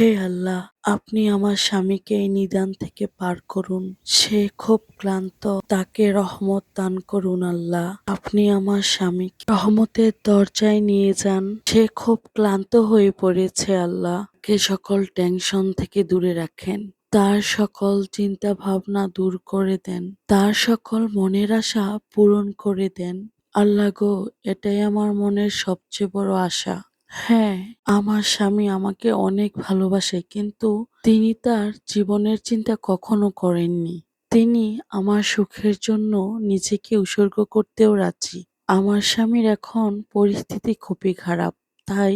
হে আল্লাহ, আপনি আমার স্বামীকে এই নিদান থেকে পার করুন। সে খুব ক্লান্ত, তাকে রহমত দান করুন আল্লাহ। আপনি আমার স্বামীকে রহমতের দরজায় নিয়ে যান। সে খুব ক্লান্ত হয়ে পড়েছে আল্লাহ। কে সকল টেনশন থেকে দূরে রাখেন। তার সকল চিন্তা ভাবনা দূর করে দেন। তার সকল মনের আশা পূরণ করে দেন। আল্লাহ গো, এটাই আমার মনের সবচেয়ে বড় আশা। হ্যাঁ আমার স্বামী আমাকে অনেক ভালোবাসে, কিন্তু তিনি তার জীবনের চিন্তা কখনো করেননি। তিনি আমার সুখের জন্য নিজেকে উৎসর্গ করতেও রাজি। আমার স্বামীর এখন পরিস্থিতি খুবই খারাপ, তাই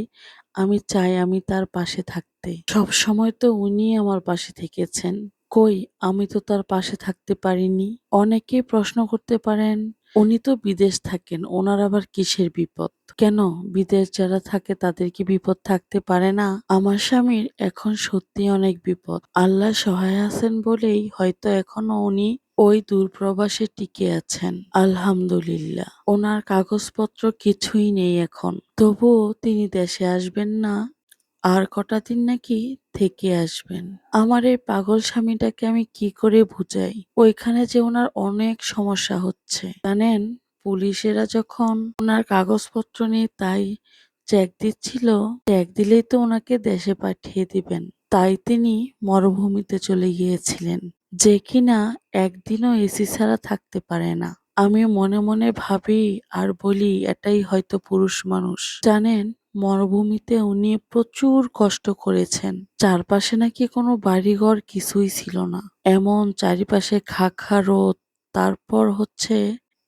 আমি চাই আমি তার পাশে থাকতে। সব সময় তো উনি আমার পাশে থেকেছেন। কই, আমি তো তার পাশে থাকতে পারিনি। অনেকেই প্রশ্ন করতে পারেন উনি তো বিদেশ থাকেন, ওনার আবার কিসের বিপদ? কেন? বিদেশ যারা থাকে তাদের কি বিপদ থাকতে পারে না? আমার স্বামীর এখন সত্যি অনেক বিপদ। আল্লাহ সহায় আছেন বলেই হয়তো এখনও উনি ওই দূরপ্রবাসে টিকে আছেন। আলহামদুলিল্লাহ। ওনার কাগজপত্র কিছুই নেই এখন। তবুও তিনি দেশে আসবেন না আর কটা দিন নাকি থেকে আসবেন। আমার এই পাগল স্বামীটাকে আমি কি করে বুঝাই? ওইখানে যে ওনার অনেক সমস্যা হচ্ছে। জানেন, পুলিশেরা যখন ওনার কাগজপত্র নিয়ে তাই চেক দিচ্ছিল চেক দিলেই তো ওনাকে দেশে পাঠিয়ে দিবেন। তাই তিনি মরুভূমিতে চলে গিয়েছিলেন, যে কিনা একদিনও এসি ছাড়া থাকতে পারে না। আমি মনে মনে ভাবি আর বলি, এটাই হয়তো পুরুষ মানুষ। জানেন মরুভূমিতে উনি প্রচুর কষ্ট করেছেন। চারপাশে নাকি কোনো বাড়িঘর কিছুই ছিল না। এমন চারিপাশে খা খা রোদ, তারপর হচ্ছে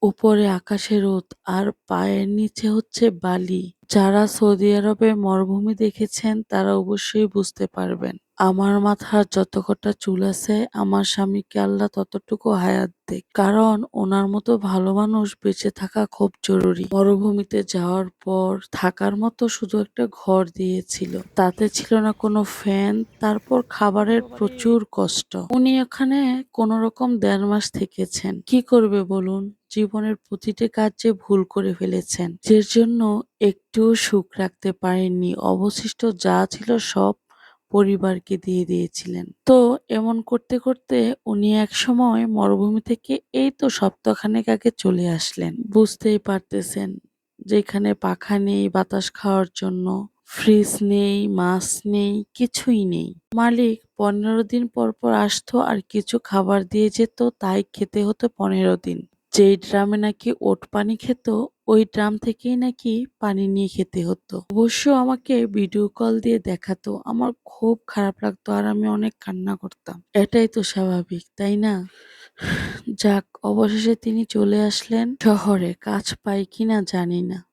উপরে আকাশে রোদ আর পায়ের নিচে হচ্ছে বালি। যারা সৌদি আরবে মরুভূমি দেখেছেন, তারা অবশ্যই বুঝতে পারবেন। আমার মাথার যত কটা চুল আছে, আমার স্বামীকে আল্লাহ ততটুকু হায়াত দেখ কারণ ওনার মতো ভালো মানুষ বেঁচে থাকা খুব জরুরি। মরুভূমিতে যাওয়ার পর থাকার মতো শুধু একটা ঘর দিয়েছিল। তাতে ছিল না কোনো ফ্যান, তারপর খাবারের প্রচুর কষ্ট। উনি এখানে কোন রকম দেড় মাস থেকেছেন। কি করবে বলুন? জীবনের প্রতিটি কাজে ভুল করে ফেলেছেন যে জন্য একটুও সুখ রাখতে পারেননি। অবশিষ্ট যা ছিল সব পরিবারকে দিয়ে দিয়েছিলেন। তো এমন করতে করতে উনি এক সময় মরুভূমি থেকে এই তো সপ্তাহখানেক আগে চলে আসলেন। বুঝতেই পারতেছেন যেখানে পাখা নেই, বাতাস খাওয়ার জন্য, ফ্রিজ নেই, মাছ নেই, কিছুই নেই। মালিক পনেরো দিন পর পর আসতো আর কিছু খাবার দিয়ে যেত, তাই খেতে হতো পনেরো দিন। যেই ড্রামে নাকি ওট পানি খেত, ওই ড্রাম থেকেই নাকি পানি নিয়ে খেতে হতো। অবশ্য আমাকে ভিডিও কল দিয়ে দেখাতো, আমার খুব খারাপ লাগতো আর আমি অনেক কান্না করতাম। এটাই তো স্বাভাবিক, তাই না? যাক, অবশেষে তিনি চলে আসলেন শহরে, কাজ পাই কিনা জানি না।